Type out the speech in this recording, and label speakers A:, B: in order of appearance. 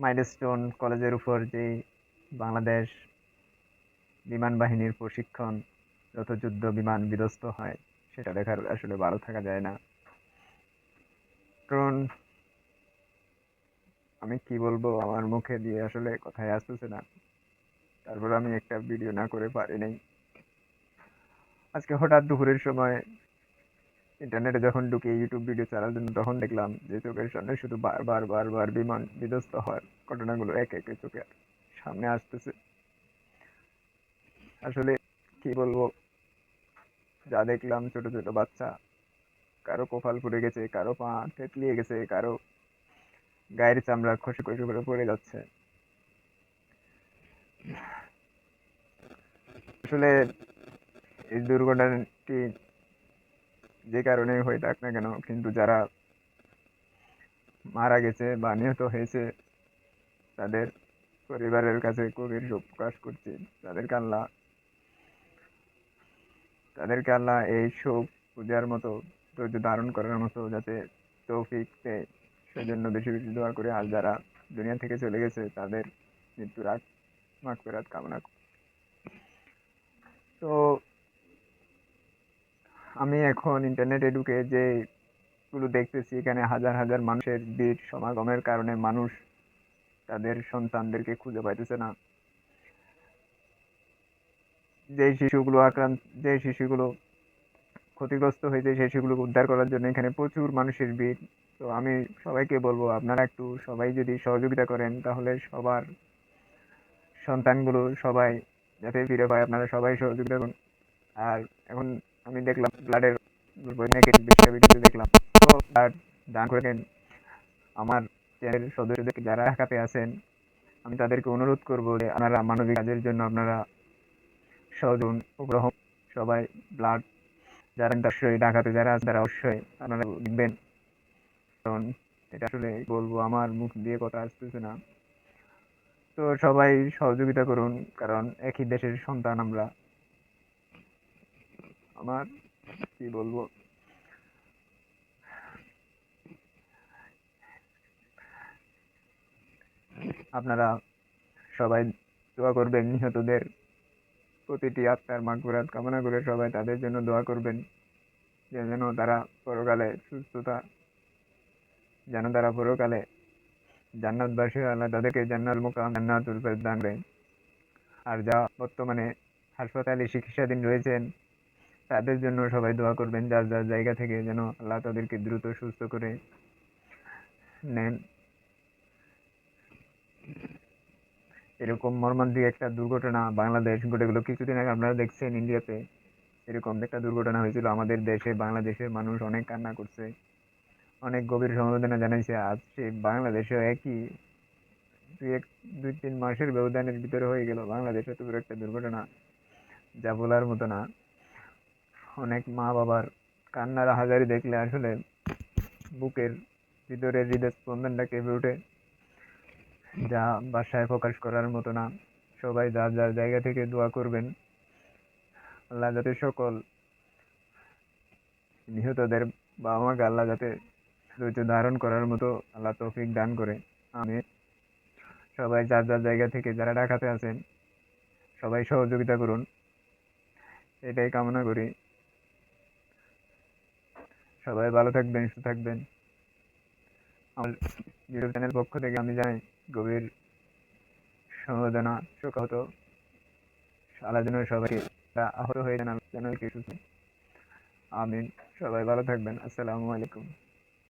A: Milestone কলেজের উপর যে বাংলাদেশ বিমান বাহিনীর প্রশিক্ষণ যত যুদ্ধ বিমান বিধ্বস্ত হয়, সেটা দেখার আসলে ভালো থাকা যায় না। কারণ আমি কি বলব, আমার মুখে দিয়ে আসলে কথায় আসতেছে না। তারপর আমি একটা ভিডিও না করে পারি নাই। আজকে হঠাৎ দুপুরের সময় ইন্টারনেটে যখন ঢুকে ইউটিউব ভিডিও চালার জন্য তখন দেখলাম যে চোখের সামনে শুধু বারবার বারবার বিমান বিধ্বস্ত হওয়ার ঘটনাগুলো এক এক চোখে সামনে আসতেছে। আসলে কি বলব? যা দেখলাম ছোট ছোট বাচ্চা, কারও কপাল পুড়ে গেছে, কারও পা থেতলিয়ে গেছে, কারও গায়ের চামড়া খসে খসে করে পড়ে যাচ্ছে। আসলে এই দুর্ঘটনাটি যে কারণে হয়ে থাক না কেন, কিন্তু যারা মারা গেছে বা নিহত হয়েছে, তাদের পরিবারের কাছে গভীর শোক প্রকাশ করছি। তাদেরকে আল্লাহ তাদেরকে আল্লাহ এই শোক পূজার মতো, ধৈর্য ধারণ করার মতো যাতে তৌফিক দেয়। সেজন্য বেশি বেশি দোয়া করে। আর যারা দুনিয়া থেকে চলে গেছে, তাদের মৃত্যুর আগ, মাগফিরাত কামনা তো আমি এখন ইন্টারনেটে ঢুকে যে গুলো দেখতেছি, এখানে হাজার হাজার মানুষের ভিড় সমাগমের কারণে মানুষ তাদের সন্তানদেরকে খুঁজে পাইতেছে না। যে শিশুগুলো আক্রান্ত, যে শিশুগুলো ক্ষতিগ্রস্ত হয়েছে, সেই শিশুগুলোকে উদ্ধার করার জন্য এখানে প্রচুর মানুষের ভিড়। তো আমি সবাইকে বলব, আপনারা একটু সবাই যদি সহযোগিতা করেন, তাহলে সবার সন্তানগুলো সবাই যাতে ফিরে পায়, আপনারা সবাই সহযোগিতা করুন। আর এখন আমি দেখলাম ব্লাডের বিষয়টা দেখলাম। তো ব্লাড দান করেন আমার চ্যানেলের সদস্যদের যারা ঢাকাতে আছেন, আমি তাদেরকে অনুরোধ করব যে আপনারা মানবিক কাজের জন্য আপনারা সহযোগ উপগ্রহণ সবাই ব্লাড যারা অবশ্যই ঢাকাতে যারা আছে তারা অবশ্যই আপনারা দেখবেন। কারণ এটা আসলে বলব আমার মুখ দিয়ে কথা আসতেছে না। তো সবাই সহযোগিতা করুন, কারণ একই দেশের সন্তান আমরা। আমার, কি বলব? আপনারা সবাই দোয়া করবেন নিহতদের। প্রতিটি আত্মার মাগফিরাত কামনা করে সবাই তাদের জন্য দোয়া করবেন। যেন তারা পরকালে সুস্থতা, যেন তারা পরকালে জান্নাতবাসী আল্লাহ তাদেরকে জান্নাত মুকাম, জান্নাতুল দান আর যা বর্তমানে হাসপাতালে চিকিৎসাধীন রয়েছেন তাদের জন্য সবাই দোয়া করবেন, যার যার জায়গা থেকে যেন আল্লাহ তাদেরকে দ্রুত সুস্থ করে নেন। এরকম মর্মান্তিক একটা দুর্ঘটনা বাংলাদেশ ঘটে গেলো। কিছুদিন আগে আপনারা দেখছেন ইন্ডিয়াতে এরকম একটা দুর্ঘটনা হয়েছিল। আমাদের দেশে, বাংলাদেশের মানুষ অনেক কান্না করছে, অনেক গভীর সমবেদনা জানাইছে। আজ সে বাংলাদেশেও একই, দুই এক, দুই তিন মাসের ব্যবধানের ভিতরে হয়ে গেল। বাংলাদেশে তো একটা দুর্ঘটনা, যা বলার মতো না। অনেক মা বাবার কান্নার হাজারি দেখলে আসলে বুকের ভিতরের হৃদয় স্পন্দনটা কেঁপে ওঠে। যা বাসায় প্রকাশ করার মতো না। সবাই যার যার জায়গা থেকে দোয়া করবেন। আল্লাহ যাতে সকল নিহতদের বাবা মাকে আল্লাহ যাতে ধৈর্য ধারণ করার মতো আল্লাহ তৌফিক দান করে। আমি সবাই যার যার জায়গা থেকে যারা ঢাকাতে আছেন, সবাই সহযোগিতা করুন। এটাই কামনা করি। সবাই ভালো থাকবেন, সুস্থ থাকবেন। আমার ইউটিউব চ্যানেল পক্ষ থেকে আমি জানাই গভীর সমবেদনা, শোকাহত। সারা জন্য সবাইকে আহত হয়ে জানাল চ্যানেলকে সুস্থ আমিন। সবাই ভালো থাকবেন। আসসালামু আলাইকুম।